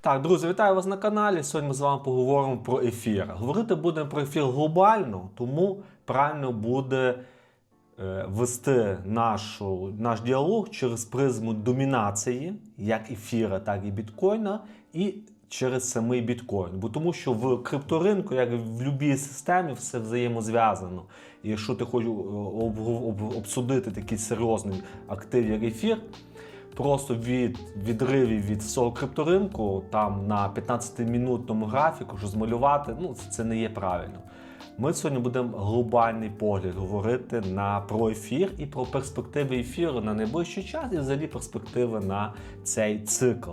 Так, друзі, вітаю вас на каналі. Сьогодні ми з вами поговоримо про ефір. Говорити будемо про ефір глобально, тому правильно буде е, вести нашу, наш діалог через призму домінації, як ефіра, так і біткоїна, і через самий біткоін. Бо тому що в крипторинку, як в будь-якій системі, все взаємозв'язано. І якщо ти хочеш е, об- об- обсудити такий серйозний актив, як ефір, просто від відривів від всього крипторинку там на 15-минутному графіку, що змалювати, ну це не є правильно. Ми сьогодні будемо глобальний погляд говорити на про ефір і про перспективи ефіру на найближчий час, і взагалі перспективи на цей цикл.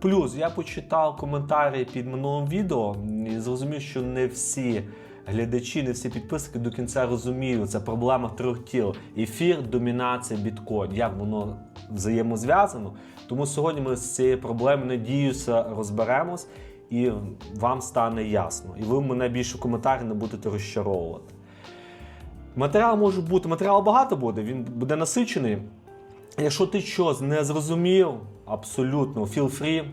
Плюс я почитав коментарі під минулим відео і зрозумів, що не всі глядачі, не всі підписники до кінця розуміють, це проблема трьох тіл. Ефір, домінація, біткоін. Як воно взаємозв'язано. Тому сьогодні ми з цією проблемою, надіюся, розберемось і вам стане ясно. І ви мене більше в коментарі не будете розчаровувати. Матеріал може бути, матеріал багато буде, він буде насичений. Якщо ти щось не зрозумів, абсолютно feel free,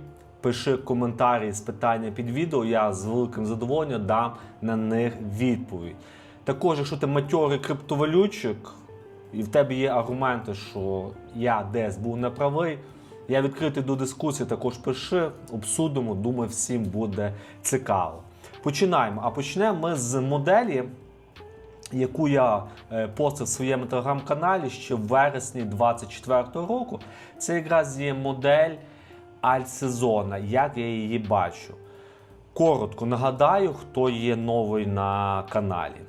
пиши коментарі з питання під відео, я з великим задоволенням дам на них відповідь. Також, якщо ти матьорий криптовалютчик, і в тебе є аргументи, що я десь був неправий, я відкритий до дискусії, також пиши, обсудимо, думаю, всім буде цікаво. Починаємо. А почнемо ми з моделі, яку я е, постив в своєму телеграм-каналі ще в вересні 2024 року. Це якраз є модель альтсезона, як я її бачу. Коротко нагадаю, хто є новий на каналі.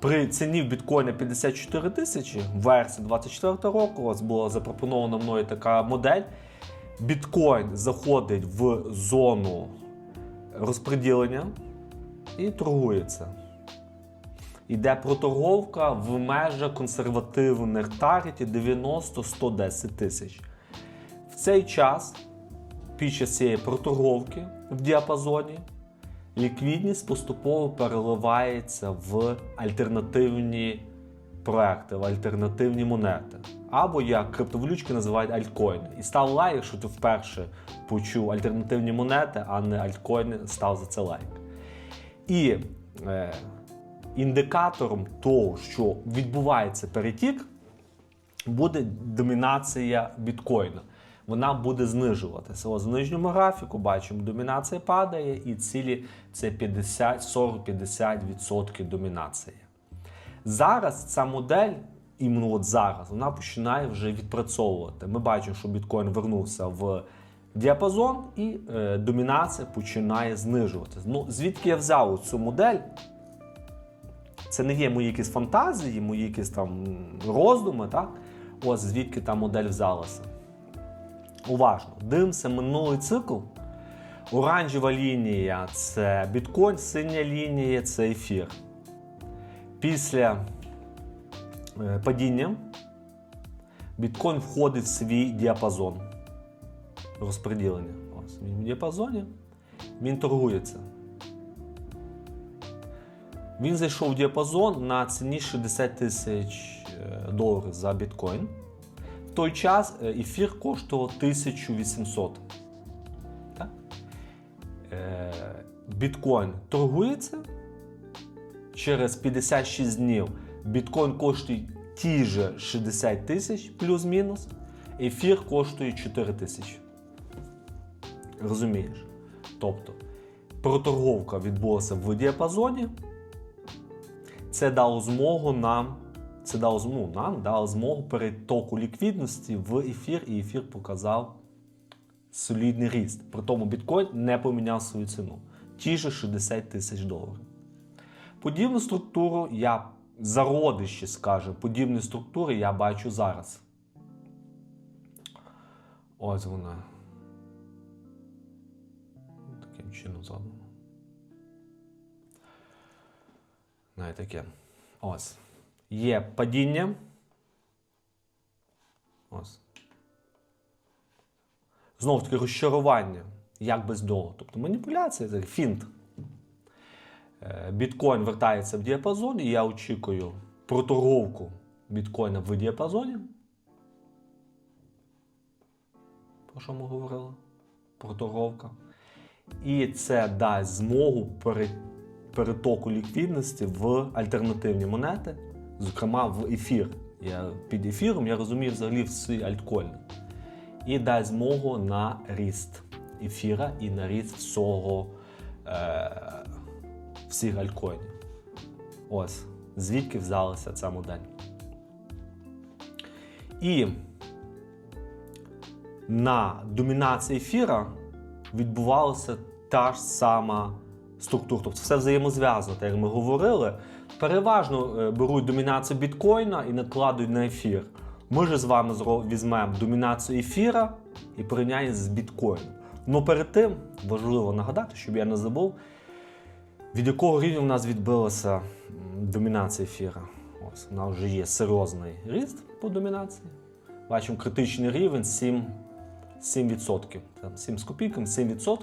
При ціні в біткоїна 54 тисячі в вересні 24 року ось була запропонована мною така модель. Біткоін заходить в зону розподілення і торгується. Іде проторговка в межах консервативних таргетів 90-110 тисяч. Цей час, під час цієї проторговки в діапазоні, ліквідність поступово переливається в альтернативні проекти, в альтернативні монети. Або як криптовалючки називають альткоїни. І став лайк, якщо ти вперше почув альтернативні монети, а не альткоїни, став за це лайк. І е, індикатором того, що відбувається перетік, буде домінація біткоїна. Вона буде знижуватися. Ось в нижньому графіку бачимо, домінація падає, і цілі це 50, 40-50% домінація. Зараз ця модель, іменно от зараз, вона починає вже відпрацьовувати. Ми бачимо, що біткоін вернувся в діапазон, і е, домінація починає знижуватися. Ну, звідки я взяв цю модель? Це не є мої якісь фантазії, мої якісь там роздуми, так? Ось звідки та модель взялася. Уважно, дивимося минулий цикл. Оранжева лінія це біткоін, синя лінія це ефір. Після е, падіння біткоін входить в свій діапазон розподілення. Ось він в діапазоні, він торгується. Він зайшов в діапазон на ціні 60 тисяч е, доларів за біткоін. В той час е, ефір коштував 1800. Так? Е, Біткоін торгується. Через 56 днів біткоін коштує ті же 60 тисяч плюс-мінус. Ефір коштує 4 тисячі. Розумієш? Тобто проторговка відбулася в діапазоні. Це дало змогу нам, це дало змогу нам дало змогу перетоку ліквідності в ефір, і ефір показав солідний ріст. При тому біткоін не поміняв свою ціну. Ті ж 60 тисяч доларів. Подібну структуру я зародище, скажу, подібні структури я бачу зараз. Ось вона. Таким чином задано. Навіть таке. Ось. Є падіння. Знову таки розчарування. Як без нього. Тобто маніпуляція, це фінт. Е, Біткоін вертається в діапазон, і я очікую проторговку біткоїна в діапазоні. Про що ми говорили? проторговка. І це дасть змогу перетоку ліквідності в альтернативні монети, зокрема в ефір. Я, під ефіром я розумію взагалі всі альткоїни. І дасть змогу на ріст ефіра і на ріст всього е, всіх альткоїнів. Ось звідки взялася ця модель. І на домінації ефіра відбувалася та ж сама структура. Тобто все взаємозв'язано, так як ми говорили. Переважно е, беруть домінацію біткоїна і накладують на ефір. Ми ж з вами візьмемо домінацію ефіра і порівняємо з біткоїном. Ну перед тим важливо нагадати, щоб я не забув, від якого рівня в нас відбилася домінація ефіра. Ось, нас вже є серйозний ріст по домінації. Бачимо критичний рівень 7, 7%. Там 7 з копійками, 7%.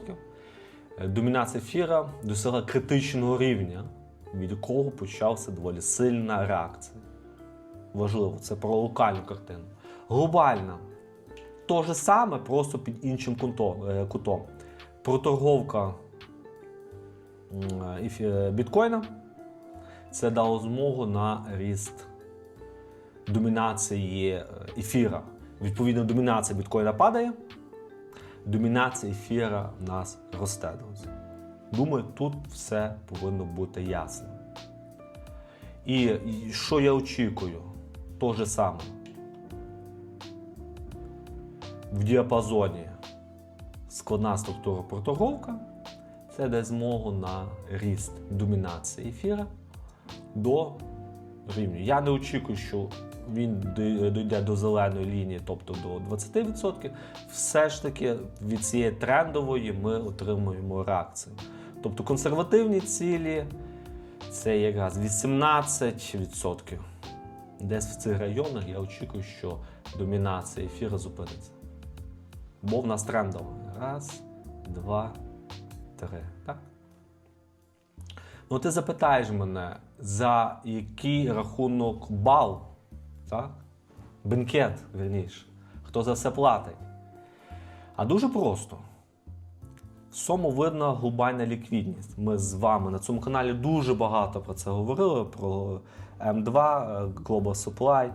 Е, Домінація ефіра досягла критичного рівня, від якого почався доволі сильна реакція. Важливо, це про локальну картину. Глобальна. То же саме, просто під іншим е, кутом. Проторговка е, біткоїна це дало змогу на ріст домінації е, ефіра. Відповідно, домінація біткоїна падає, домінація ефіра в нас росте, друзі. Думаю, тут все повинно бути ясно. І, що я очікую? То же саме. В діапазоні складна структура проторговка. Це дасть змогу на ріст домінації ефіра до рівню. Я не очікую, що він дійде до зеленої лінії, тобто до 20%. Все ж таки від цієї трендової ми отримуємо реакцію. Тобто консервативні цілі це якраз 18%. Десь в цих районах я очікую, що домінація ефіра зупиниться. Бо в нас трендово. Раз, два, три. Так? Ну, ти запитаєш мене, за який рахунок бал, так? бенкет, верніше, хто за все платить? А дуже просто. В цьому видна глобальна ліквідність. Ми з вами на цьому каналі дуже багато про це говорили: про М2, е, Global Supply,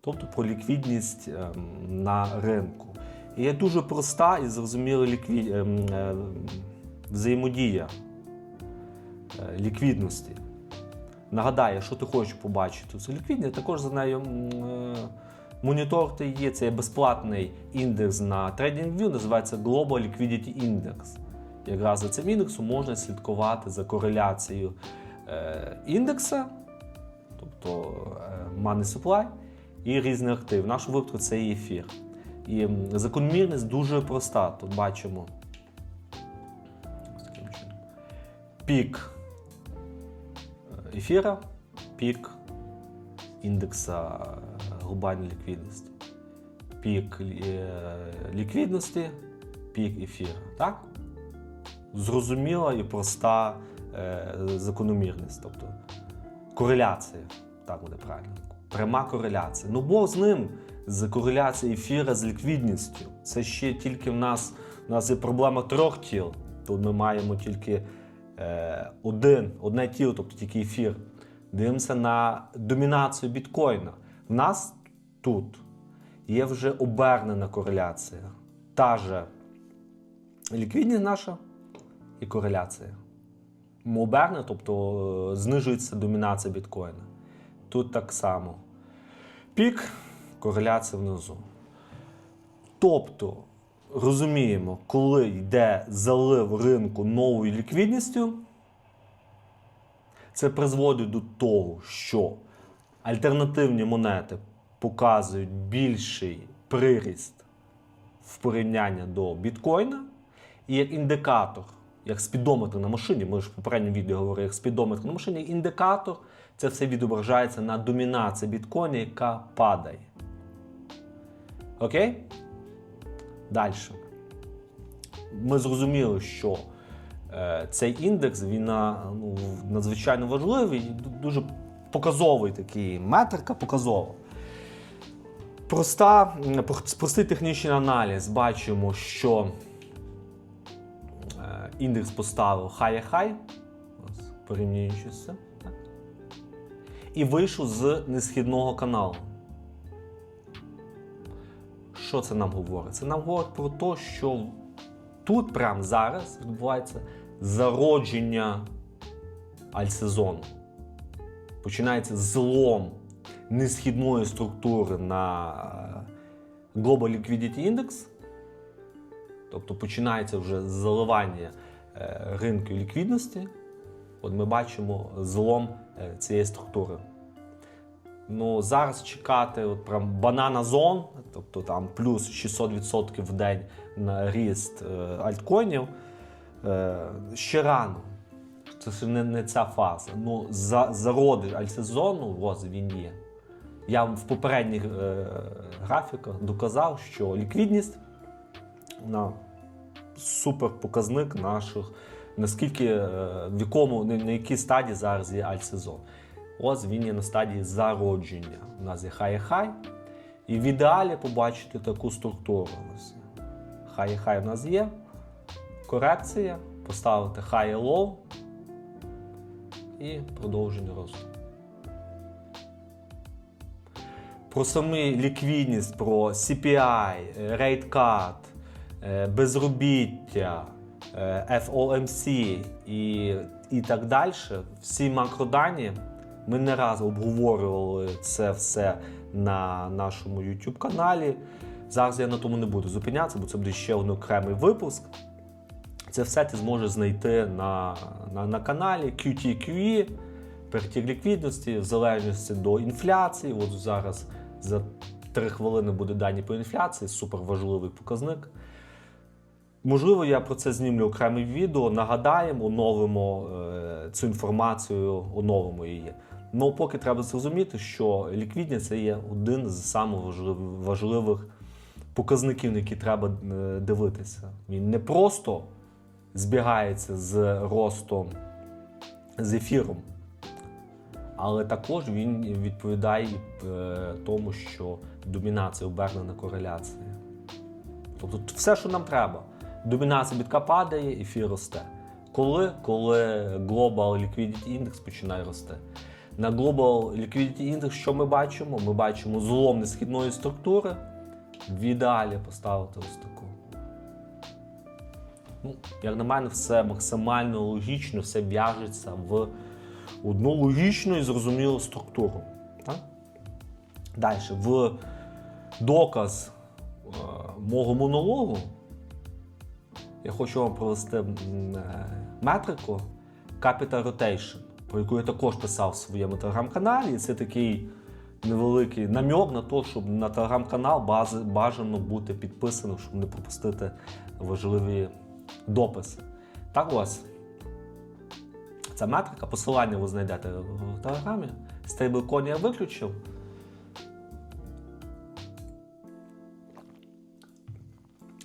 тобто про ліквідність ем, на ринку. І є дуже проста і зрозуміла ліквід... ем, е, взаємодія е, ліквідності. Нагадаю, якщо ти хочеш побачити цю ліквідність, також за нею м, е, є. Це є безплатний індекс на TradingView, називається Global Liquidity Index. Якраз за цим індексом можна слідкувати за кореляцією е, індекса, тобто е, Money Supply, і різних активів. В нашому випадку це і ефір. І закономірність дуже проста. Тут бачимо пік е, ефіра, пік індекса глобальної ліквідності, пік ліквідності, пік ефіра. Так? Зрозуміла і проста е, закономірність, тобто кореляція, так буде правильно. Пряма кореляція. Ну, Бог з ним, з кореляцією ефіра з ліквідністю. Це ще тільки в нас, в нас є проблема трьох тіл. Тут ми маємо тільки е, один, одне тіло, тобто тільки ефір. Дивимося на домінацію біткоїна. В нас тут є вже обернена кореляція. Та же ліквідність наша і кореляція. Оберне, тобто е, знижується домінація біткоїна. Тут так само. Пік, кореляція внизу. Тобто, розуміємо, коли йде залив ринку новою ліквідністю, це призводить до того, що альтернативні монети показують більший приріст в порівнянні до біткоїна, і як індикатор, як спідометр на машині, ми ж в попередньому відео говорили, як спідометр на машині, індикатор, це все відображається на домінації біткоїна, яка падає. Окей? Далі. Ми зрозуміли, що е, цей індекс він на, ну, надзвичайно важливий, дуже показовий такий метрика показова. Проста, простий технічний аналіз. Бачимо, що індекс поставив хай-хай, порівнюючи з цим. І вийшов з несхідного каналу. Що це нам говорить? Це нам говорить про те, що тут прямо зараз відбувається зародження альсезону. Починається злом несхідної структури на е, Global Liquidity Index. Тобто починається вже заливання ринку ліквідності. От ми бачимо злом е, цієї структури. Ну, зараз чекати от прям банана зон, тобто там плюс 600% в день на ріст е, альткоїнів, е, ще рано. Це ще не, не ця фаза. Ну, за, зародиш альсезону, ось він є. Я в попередніх е, графіках доказав, що ліквідність на супер показник наших, наскільки е, в якому на якій стадії зараз є альтсезон. Ось він є на стадії зародження. У нас є хай-хай. І в ідеалі побачити таку структуру. Хай-хай у нас є. Корекція, поставити хай і лоу і продовження росту. Про самі ліквідність, про CPI, rate cut, безробіття, е, FOMC і, і так далі. Всі макродані. Ми не раз обговорювали це все на нашому YouTube каналі. Зараз я на тому не буду зупинятися, бо це буде ще один окремий випуск. Це все ти зможеш знайти на, на, на каналі QTQE, перетік ліквідності, в залежності до інфляції. От зараз за 3 хвилини буде дані по інфляції, супер важливий показник. Можливо, я про це знімлю окреме відео, нагадаємо, оновимо е, цю інформацію, оновимо її. Ну, поки треба зрозуміти, що ліквідність це є один з важливих показників, на які треба е, дивитися. Він не просто збігається з ростом з ефіром, але також він відповідає е, тому, що домінація обернена кореляція. Тобто все, що нам треба. Домінація бітка падає, ефір росте. Коли? Коли Global Liquidity Index починає рости. На Global Liquidity Index що ми бачимо? Ми бачимо злом несхідної структури. В ідеалі поставити ось таку. Ну, як на мене, все максимально логічно, все в'яжеться в одну логічну і зрозумілу структуру. Так? Далі, в доказ е, мого монологу я хочу вам провести е, метрику Capital Rotation, про яку я також писав в своєму телеграм-каналі. Це такий невеликий намьок на те, щоб на телеграм-канал бажано бути підписаним, щоб не пропустити важливі дописи. Так ось. Ця метрика, посилання ви знайдете в телеграмі. Стейблкоін я виключив.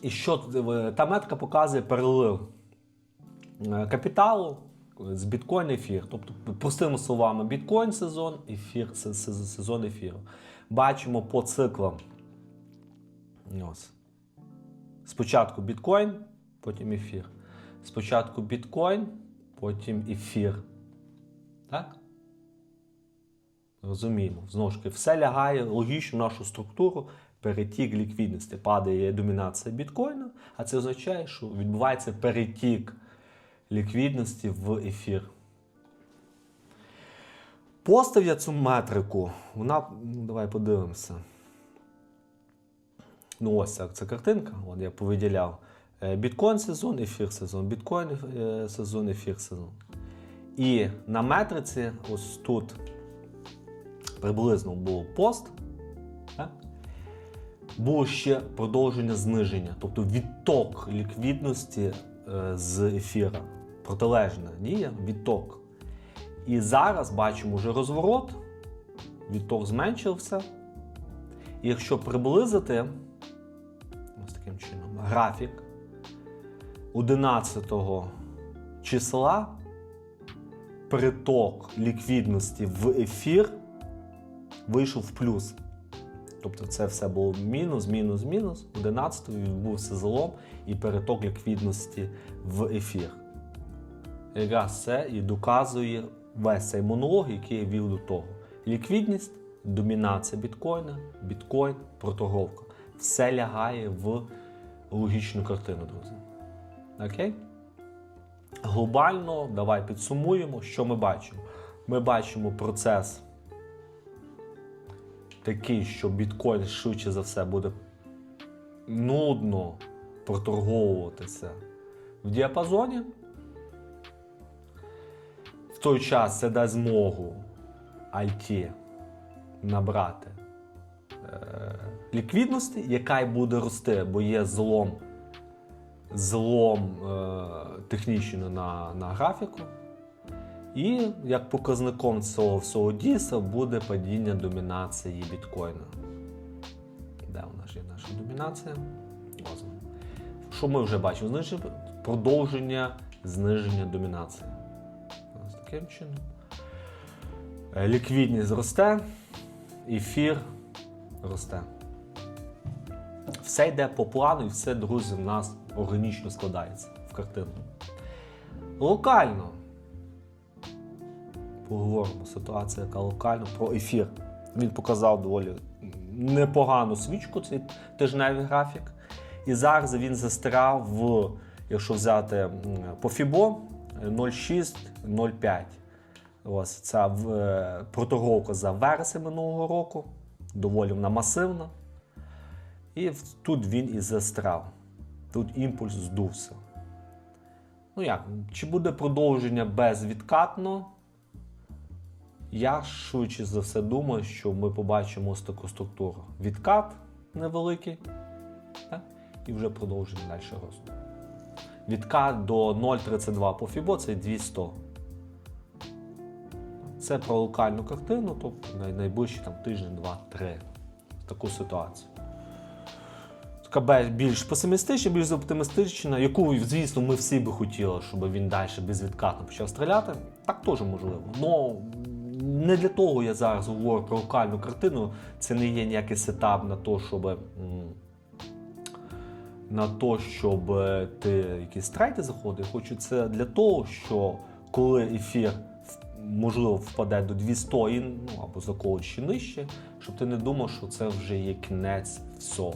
І що е, та метрика показує перелив е, капіталу з біткоін ефір. Тобто, простими словами, біткоін сезон, ефір се- се- сезон ефіру. Бачимо по циклам. Ось. Спочатку біткоін, потім ефір. Спочатку біткоін, потім ефір. Так? Розуміємо. Знову ж таки, все лягає логічно нашу структуру, перетік ліквідності. Падає домінація біткоїна, а це означає, що відбувається перетік ліквідності в ефір. Постав я цю метрику. Вона, ну, давай подивимося. Ну, ось ця, ця картинка, от я повиділяв. Е, Біткоін сезон, ефір сезон, біткоін е, сезон, ефір сезон. І на метриці, ось тут приблизно був пост. Так? Було ще продовження зниження, тобто відток ліквідності е, з ефіра. Протилежна дія, відток. І зараз бачимо вже розворот, відток зменшився. І якщо приблизити ось таким чином графік 11 числа приток ліквідності в ефір вийшов в плюс. Тобто це все було мінус, мінус, мінус. 11 відбувся залом і переток ліквідності в ефір. Якраз це і доказує весь цей монолог, який я вів до того. Ліквідність, домінація біткоїна, біткоін, проторговка. Все лягає в логічну картину, друзі. Окей? Глобально, давай підсумуємо, що ми бачимо. Ми бачимо процес такий, що біткоін швидше за все буде нудно проторговуватися в діапазоні. В той час це дасть змогу IT набрати е, ліквідності, яка й буде рости, бо є злом, злом е, технічно на, на графіку. І як показником цього всього дійства буде падіння домінації біткоїна. Де у нас є наша домінація? Ось. Що ми вже бачимо? Зниження, продовження зниження домінації. Ось таким чином. Е, Ліквідність росте, ефір росте. Все йде по плану, і все, друзі, в нас органічно складається в картину. Локально поговоримо ситуація, яка локально про ефір. Він показав доволі непогану свічку, цей тижневий графік. І зараз він застряв в, якщо взяти по FIBO, 0,6-0,5. Ось ця е, проторговка за вересень минулого року. Доволі вона масивна. І тут він і застряв. Тут імпульс здувся. Ну як, чи буде продовження безвідкатно? Я швидше за все думаю, що ми побачимо ось таку структуру. Відкат невеликий, так? і вже продовження далі росту. Відкат до 0,32 по FIBO це 200. Це про локальну картину, тобто найближчі там, тиждень, два, три. Таку ситуацію. Така більш песимістична, більш оптимістична, яку, звісно, ми всі би хотіли, щоб він далі безвідкатно почав стріляти. Так теж можливо. Но не для того я зараз говорю про локальну картину. Це не є ніякий сетап на те, щоб. На то, щоб е, ти якісь трейди заходив, хочу це для того, що коли ефір можливо впаде до 200 і, ну, або заколоть ще нижче, щоб ти не думав, що це вже є кінець всього.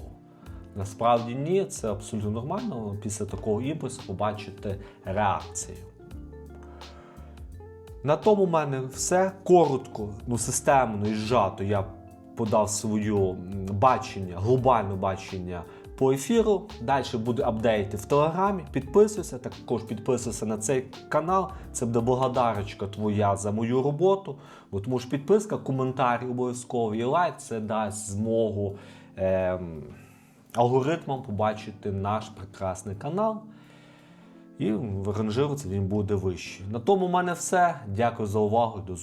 Насправді ні, це абсолютно нормально після такого імпульсу побачити реакцію. На тому в мене все коротко, ну системно і зжато я подав своє бачення, глобальне бачення по ефіру. Далі буде апдейти в Телеграмі. Підписуйся, також підписуйся на цей канал. Це буде благодарочка твоя за мою роботу. Бо тому що підписка, коментарі обов'язково і лайк це дасть змогу ем, алгоритмам побачити наш прекрасний канал. І в ранжирці він буде вищий. На тому в мене все. Дякую за увагу. До